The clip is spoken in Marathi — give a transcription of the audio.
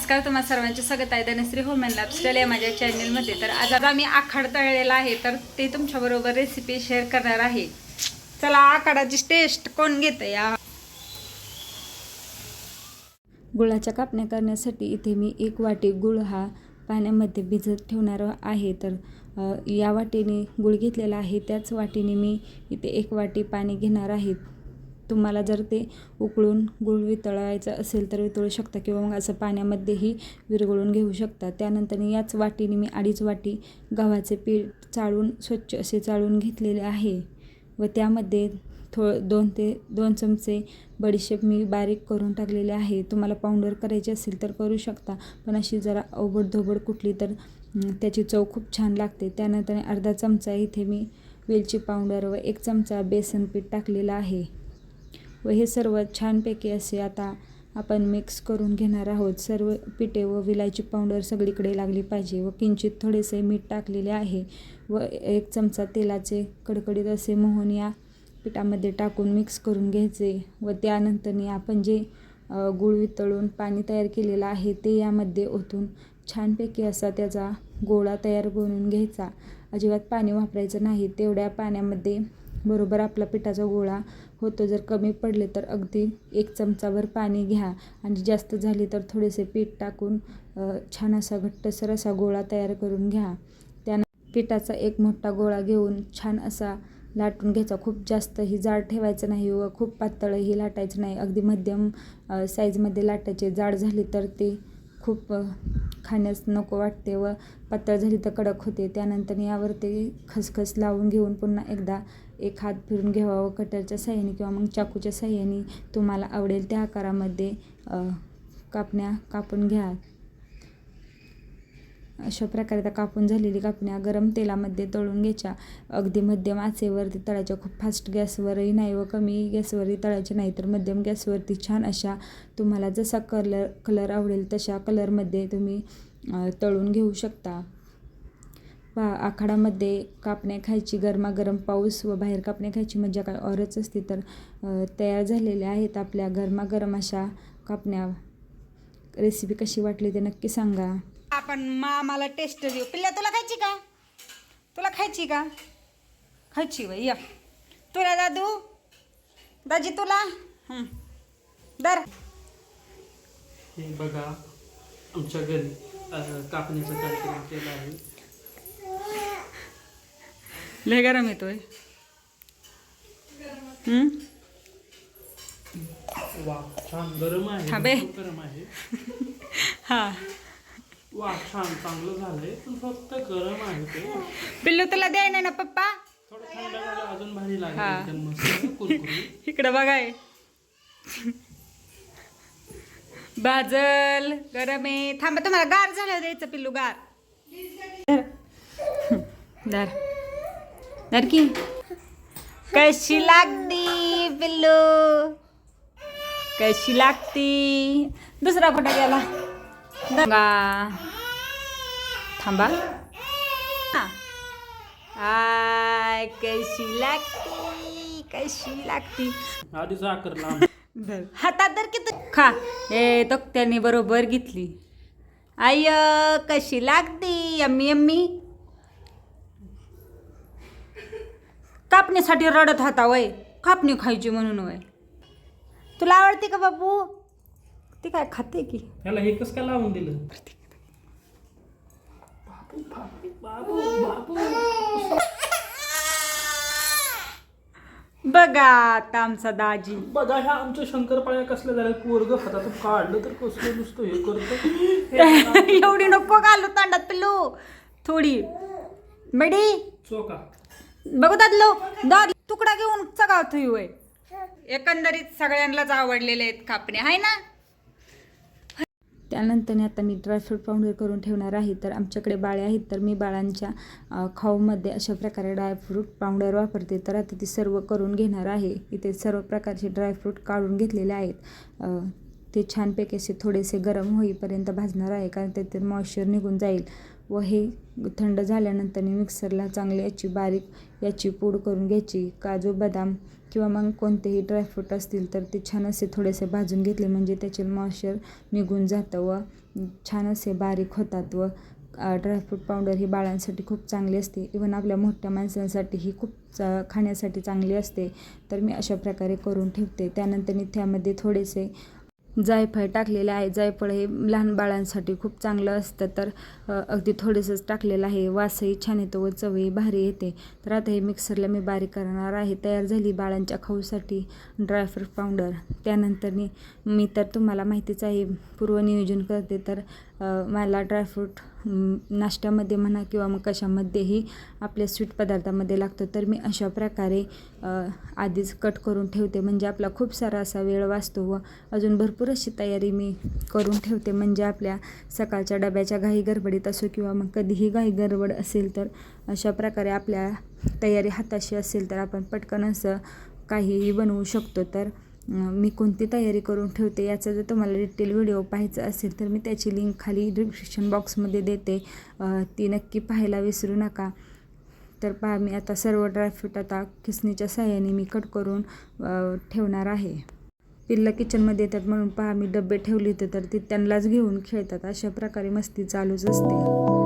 स्वागत आहे. धनश्री होम अँड लाईफस्टाईल या माझ्या चॅनलमध्ये तर आज आम्ही आखाड तळलेला आहे तर ते तुमच्याबरोबर रेसिपी शेअर करणार आहे. चला आखाडाची टेस्ट कोण घेतं या? गुळाच्या कापण्या करण्यासाठी इथे मी एक वाटी गुळ हा पाण्यामध्ये भिजत ठेवणार आहे. तर या वाटीने गुळ घेतलेला आहे. त्याच वाटीने मी इथे एक वाटी पाणी घेणार आहे. तुम्हाला जर ते उकळून गुळ वितळायचं असेल तर वितळू शकता किंवा मग असं पाण्यामध्येही विरघळून घेऊ शकता. त्यानंतर याच वाटीने मी अडीच वाटी गव्हाचे पीठ चाळून स्वच्छ असे चाळून घेतलेले आहे व त्यामध्ये थो दोन ते दोन चमचे बडीशेप मी बारीक करून टाकलेले आहे. तुम्हाला पावडर करायची असेल तर करू शकता पण अशी जरा अवघड धोबड कुठली तर त्याची चव खूप छान लागते. त्यानंतर अर्धा चमचा इथे मी वेलची पावडर व एक चमचा बेसन पीठ टाकलेलं आहे. व हे सर्व छानपैकी असे आता आपण मिक्स करून घेणार आहोत. सर्व पिठे व विलायची पावडर सगळीकडे लागली पाहिजे व किंचित थोडेसे मीठ टाकलेले आहे व एक चमचा तेलाचे कडकडीत असे मोहन या पिठामध्ये टाकून मिक्स करून घ्यायचे व त्यानंतरनी आपण जे गुळ गूळ वितळून पाणी तयार केलेलं आहे ते यामध्ये ओतून छानपैकी असा त्याचा गोळा तयार करून घ्यायचा. अजिबात पाणी वापरायचं नाही. तेवढ्या पाण्यामध्ये बरोबर आपला पिठाचा गोळा होतो. जर कमी पडले तर अगदी एक चमचाभर पाणी घ्या. आणि जास्त झाली तर थोडेसे पीठ टाकून छान असा घट्टसर असा गोळा तयार करून घ्या. त्यानं पिठाचा एक मोठा गोळा घेऊन छान असा लाटून घ्यायचा. खूप जास्तही जाड ठेवायचं नाही व खूप पातळही लाटायचं नाही. अगदी मध्यम साईजमध्ये लाटायचे. जाड झाली तर ते खूप खाण्यास नको वाटते व पातळ झाली तर कडक होते. त्यानंतर यावर ते खसखस लावून घेऊन पुन्हा एकदा एक हात फिरून घ्यावा व कटरच्या साह्याने किंवा मग चाकूच्या साह्याने तुम्हाला आवडेल त्या आकारामध्ये कापण्या कापून घ्या अशा प्रकारे त्या कापून झालेली कापण्या गरम तेलामध्ये तळून घ्यायच्या. अगदी मध्यम आचेवरती तळायच्या. खूप फास्ट गॅसवरही नाही व कमी गॅसवरही तळायच्या. नाही तर मध्यम गॅसवरती छान अशा तुम्हाला जसा कलर कलर आवडेल तशा कलरमध्ये तुम्ही तळून घेऊ शकता. पा आखाडामध्ये कापण्या खायची गरमागरम पाऊस व बाहेर कापण्या खायची मजा काय औरच असते. तर तयार झालेल्या आहेत आपल्या गरमागरम अशा कापण्या. रेसिपी कशी वाटली ते नक्की सांगा. आपण मामाला टेस्ट देऊ. पिल्ल्या तुला खायची का? तुला खायची का? खायची बाई या. तुला दादू? दाजी तुला. दर. हे बघा आमच्या घरी अं, कापणीचा कार्यक्रम केला आहे. लय गरम येतोय? वा छान. गरम आहे. हा. वा छान चांगलं झालंय. पण फक्त गरम आहे ते. पिल्लू तुला द्याय नाही ना पप्पा? थोडं थंड झालं अजून भारी हा. लागेल एकदम मस्त. कुरकुरीत. इकडं बघाय बाजल गरम आहे. थांबा तुम्हाला गार झालं द्यायचं पिल्लू गार. धर. धर. धर की. कशी लागती पिल्लू? कशी लागती? दुसरा कुठं गेला थांबा हा. आय कशी लागती कशी लागती आधी साखर लांब धर. हातात धर किती? खा. ए त्याने बरोबर घेतली. आय कशी लागती यम्मी यम्मी. कापणीसाठी रडत होता वय. कापणी खायची म्हणून वय. तुला आवडते का बाबू ती काय खाते की? ह्याला हे कसं काय लावून दिलं? बाबू बाबू बाबू बघा आता आमचा दाजी. बघा ह्या आमच्या शंकरपाळ्या कसल्या झाल्या पोरग हातातून काढलं तर कसलं नुसतं हे करतं. एवढी नको घालू तांडात पिल्लू. थोडी. मेडी चोका. बघू दादलो दाद तुकडा घेऊन सगळा थुई होय एकंदरीत सगळ्यांनाच आवडलेले आहेत कापणे. आहे ना? त्यानंतरने आता मी ड्रायफ्रूट पावडर करून ठेवणार आहे. तर आमच्याकडे बाळे आहेत तर मी बाळांच्या खाऊमध्ये अशा प्रकारे ड्रायफ्रूट पावडर वापरते. तर आता ती सर्व करून घेणार आहे. इथे सर्व प्रकारचे ड्रायफ्रूट काढून घेतलेले आहेत. ते छानपैकी असे थोडेसे गरम होईपर्यंत भाजणार आहे कारण त्यातील मॉइश्चर निघून जाईल. व हे थंड झाल्यानंतर मिक्सरला चांगली याची बारीक याची पूड करून घ्यायची. काजू बदाम किंवा मग कोणतेही ड्रायफ्रूट असतील तर ते छान असे थोडेसे भाजून घेतले म्हणजे त्याचे मॉइश्चर निघून जातं व छान असे बारीक होतात व ड्रायफ्रूट पावडर ही बाळांसाठी खूप चांगली असते. इवन आपल्या मोठ्या माणसांसाठी ही खूप चा खाण्यासाठी चांगली असते. तर मी अशा प्रकारे करून ठेवते. त्यानंतर मी त्यामध्ये थोडेसे जायफळ टाकलेले आहे. जायफळ हे लहान बाळांसाठी खूप चांगलं असतं. तर अगदी थोडंसंच टाकलेलं आहे. वासही छान येतो व चवही भारी येते. तर आता हे मिक्सरला मी बारीक करणार आहे. तयार झाली बाळांच्या खाऊसाठी ड्रायफ्रूट पावडर त्यानंतर मी तर तुम्हाला माहितीच आहे पूर्वनियोजन करते. तर मला ड्रायफ्रूट नाश्त्यामध्ये म्हणा किंवा मग कशामध्येही आपल्या स्वीट पदार्थामध्ये लागतो तर मी अशा प्रकारे आधीच कट करून ठेवते. म्हणजे आपला खूप सारा असा वेळ वाचतो व अजून भरपूर अशी तयारी मी करून ठेवते. म्हणजे आपल्या सकाळच्या डब्याच्या घाई गडबडीत असो किंवा मग कधीही घाई गडबड असेल तर अशा प्रकारे आपल्या तयारी हाताशी असेल तर आपण पटकन असं काहीही बनवू शकतो. तर मी कोणती तयारी करून ठेवते याचा जर तुम्हाला डिटेल व्हिडिओ पाहायचा असेल तर मी त्याची लिंक खाली डिस्क्रिप्शन बॉक्समध्ये देते. ती नक्की पाहायला विसरू नका. तर पहा मी आता सर्व ड्रायफ्रूट आता खिसणीच्या सहाय्याने मी कट करून ठेवणार आहे. पिल्लं किचनमध्ये येतात म्हणून पहा मी डबे ठेवले होते तर ते त्यांनाच घेऊन खेळतात. अशा प्रकारे मस्ती चालूच असते.